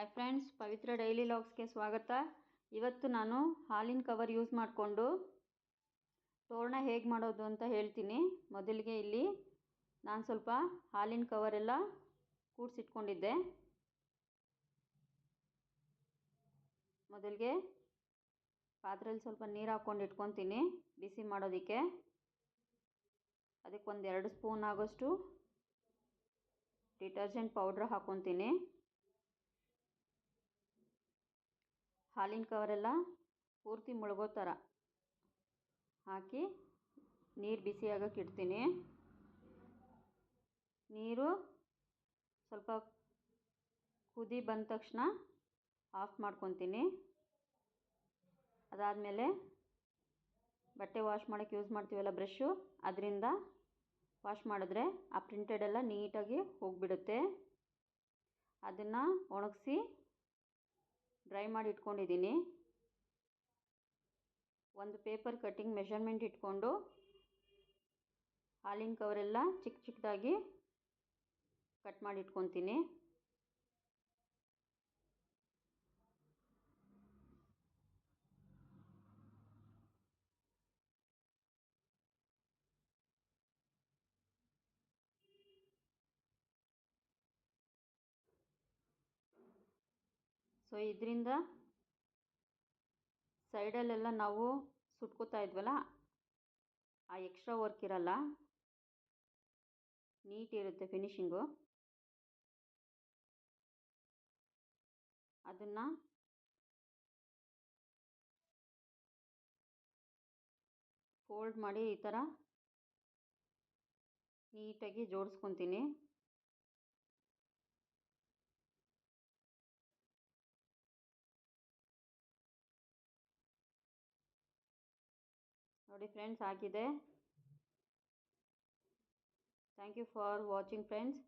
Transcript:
Hi friends Pavitra daily ಲಾಗ್ಸ್ಗೆ ಸ್ವಾಗತ. ಇವತ್ತು ನಾನು ಹಾಲಿನ ಕವರ್ ಯೂಸ್ ಮಾಡಿಕೊಂಡು ತೋರಣ ಹೇಗೆ ಮಾಡೋದು ಅಂತ ಹೇಳ್ತೀನಿ. ಮೊದಲಿಗೆ ಇಲ್ಲಿ ನಾನು ಸ್ವಲ್ಪ ಹಾಲಿನ ಕವರೆಲ್ಲ ಕೂಡಿಸಿಟ್ಕೊಂಡಿದ್ದೆ. ಮೊದಲಿಗೆ ಪಾತ್ರೆಯಲ್ಲಿ ಸ್ವಲ್ಪ ನೀರು ಹಾಕ್ಕೊಂಡು ಇಟ್ಕೊತೀನಿ ಬಿಸಿ ಮಾಡೋದಕ್ಕೆ. ಅದಕ್ಕೊಂದು ಎರಡು ಸ್ಪೂನ್ ಆಗೋಷ್ಟು ಡಿಟರ್ಜೆಂಟ್ ಪೌಡ್ರ್ ಹಾಕ್ಕೊತೀನಿ ಹಾಲಿನ ಕವರೆಲ್ಲ ಪೂರ್ತಿ ಮುಳುಗೋ ಥರ ಹಾಕಿ ನೀರು ಬಿಸಿ ಆಗೋಕ್ಕೆ ಇಡ್ತೀನಿ. ನೀರು ಸ್ವಲ್ಪ ಕುದಿ ಬಂದ ತಕ್ಷಣ ಆಫ್ ಮಾಡ್ಕೊತೀನಿ. ಅದಾದಮೇಲೆ ಬಟ್ಟೆ ವಾಶ್ ಮಾಡೋಕ್ಕೆ ಯೂಸ್ ಮಾಡ್ತೀವಲ್ಲ ಬ್ರಷ್ಷು, ಅದರಿಂದ ವಾಶ್ ಮಾಡಿದ್ರೆ ಆ ಪ್ರಿಂಟೆಡೆಲ್ಲ ನೀಟಾಗಿ ಹೋಗಿಬಿಡುತ್ತೆ. ಅದನ್ನು ಒಣಗಿಸಿ ಡ್ರೈ ಮಾಡಿ ಇಟ್ಕೊಂಡಿದ್ದೀನಿ. ಒಂದು ಪೇಪರ್ ಕಟ್ಟಿಂಗ್ ಮೆಷರ್ಮೆಂಟ್ ಇಟ್ಕೊಂಡು ಹಾಲಿನ ಕವರೆಲ್ಲ ಚಿಕ್ಕ ಚಿಕ್ಕದಾಗಿ ಕಟ್ ಮಾಡಿ ಇಟ್ಕೊತೀನಿ. ಸೊ ಇದರಿಂದ ಸೈಡಲ್ಲೆಲ್ಲ ನಾವು ಸುಟ್ಕೋತಾ ಇದ್ವಲ್ಲ, ಆ ಎಕ್ಸ್ಟ್ರಾ ವರ್ಕ್ ಇರಲ್ಲ. ನೀಟ್ ಇರುತ್ತೆ ಫಿನಿಶಿಂಗು ಅದನ್ನು ಫೋಲ್ಡ್ ಮಾಡಿ ಈ ಥರ ನೀಟಾಗಿ ಜೋಡಿಸ್ಕೊತೀನಿ. ನೋಡಿ ಫ್ರೆಂಡ್ಸ್ ಆಗಿದೆ. Thank you for watching friends